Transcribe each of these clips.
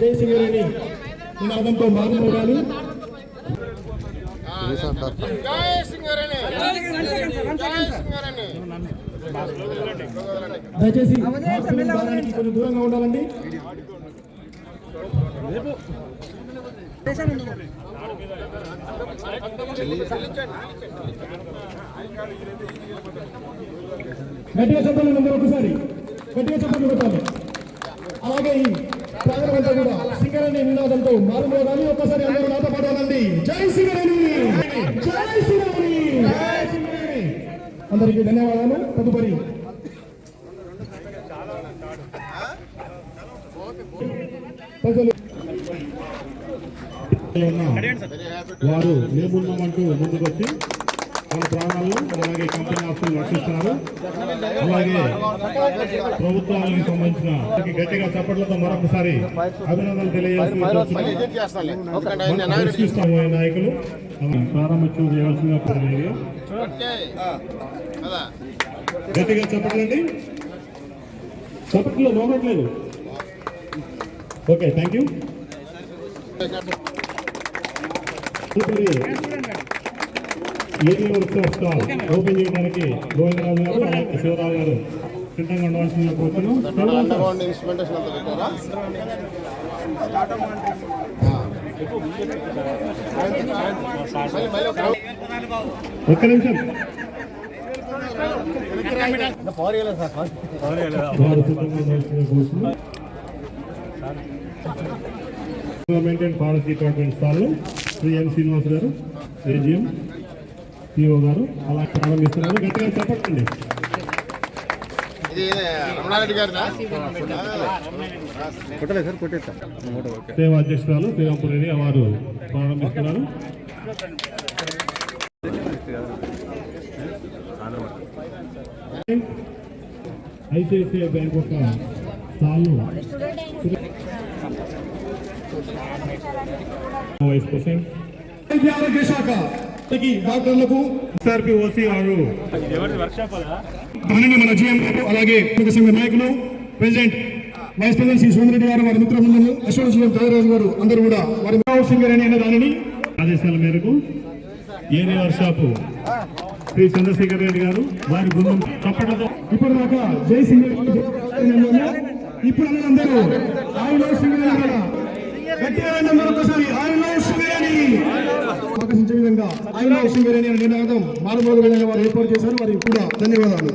జయసింగరేణి నినాదంతో మారుమోగాలి దయచేసి కొంచెం దూరంగా ఉండాలండి గట్టిగా చెప్పండి ఒకసారి. గట్టిగా చెప్పండి కొట్టాలి అలాగే ఈ కూడా సింగరేణి నినాదంతో మారుమోగాలి ఒక్కసారి అందరూ నాతో పాటు అనండి జై సింగరేణి జై సింగరేణి అందరికీ ధన్యవాదాలు. తదుపరి. ప్రజలు వారు మేమున్నామంటూ ముందుకొచ్చి వాళ్ళ ప్రాణాలను అలాగే కంపెనీ ఆస్తులు రక్షిస్తున్నారు. అలాగే ప్రభుత్వానికి సంబంధించిన గట్టిగా చప్పట్లతో మరొకసారి అభినందనలు తెలియజేస్తూ విజిట్ చేస్తానులే. ఎందుకంటే ఆయన నాగరిక దర్శిస్తాము నాయకులు. ప్రారంభించు చేయవలసిందిగా గట్టిగా చెప్పట్లండి. చప్పట్లో నోమట్లేదు ఓకే థ్యాంక్ యూ తదుపరి ఏపీ స్టాల్ ఓపెన్ చేయడానికి గోవిందరాజు గారు శివరావు గారు సిద్ధంగా ఉండవలసిందిగా కోరుతున్నాం ఒక్క నిమిషం. వారు forest department stall Shri M Srinivas garu AGM PO గారు అలా ప్రారంభిస్తున్నారు గట్టిగా చెప్పండి. సేవా అధ్యక్షురాలు శ్రీరాంపురేని వారు ప్రారంభిస్తున్నారు. ఐసిఐసిఐ బ్యాంక్ యొక్క స్టాల్ను వైస్ ప్రెసిడెంట్. శాఖ. కి డాక్టర్లకు ఎస్ఆర్పి ఓసీ వారు దానిని మన జిఎం గారు అలాగే సంఘ నాయకులు president vice president Shri Somireddy garu వారి మిత్ర బృందము అశ్వన్ జిఎం త్యాగరాజు గారు అందరూ కూడా వారి రావు సింగరేణి అనే దానిని ఆదేశాల మేరకు ఏరియా వర్షాపు శ్రీ చంద్రశేఖర్ రెడ్డి గారు వారి బృందం చప్పట్లతో ఇప్పుడు దాకా జై సింగరేణి ఇప్పుడు అందరూ ఐ ఆకర్షించే విధంగా ఐ లవ్ సింగరేణి అనే నినాదం మారుమూల విధంగా వారు ఏర్పాటు చేశారు. వారికి కూడా ధన్యవాదాలు.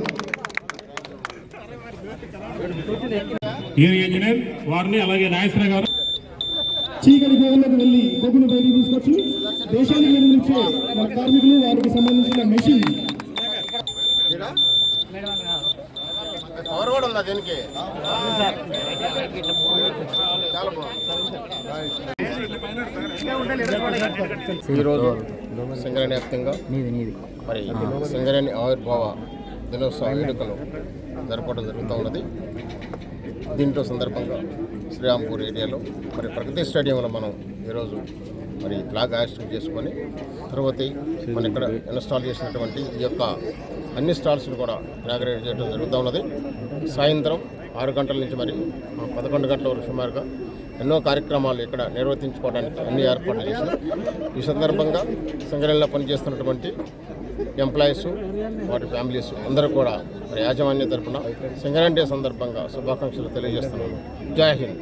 ఇంజనీర్ వారిని అలాగే నాగేశ్వర గారు. చీకటి గోడలకు వెళ్ళి బొగ్గును బయటికి తీసుకొచ్చి దేశానికి నిర్మించే మన కార్మికులు వారికి సంబంధించిన మెషిన్. కవర్ కూడా ఉందా దీనికి? చాలా బాగుంది ఈరోజు సింగరేణి వ్యాప్తంగా మరి సింగరేణి ఆవిర్భావ దినోత్సవ వేడుకలు జరపడం జరుగుతూ ఉన్నది. దీంట్లో సందర్భంగా శ్రీరాంపూర్ ఏరియాలో మరి ప్రగతి స్టేడియంలో మనం ఈరోజు మరి ఫ్లాగ్ హాస్టింగ్ చేసుకొని తర్వాత మన ఇక్కడ ఇన్స్టాల్ చేసినటువంటి ఈ యొక్క అన్ని స్టాల్స్ను కూడా ఇనాగ్రేట్ చేయడం జరుగుతూ ఉన్నది. సాయంత్రం ఆరు గంటల నుంచి మరి పదకొండు గంటల వరకు సుమారుగా ఎన్నో కార్యక్రమాలు ఇక్కడ నిర్వర్తించుకోవడానికి అన్ని ఏర్పాట్లు చేశారు. ఈ సందర్భంగా సింగరేణిలో పనిచేస్తున్నటువంటి ఎంప్లాయీస్ వాటి ఫ్యామిలీస్ అందరూ కూడా యాజమాన్య తరపున సింగరేణి డే సందర్భంగా శుభాకాంక్షలు తెలియజేస్తున్నాను. జై హింద్.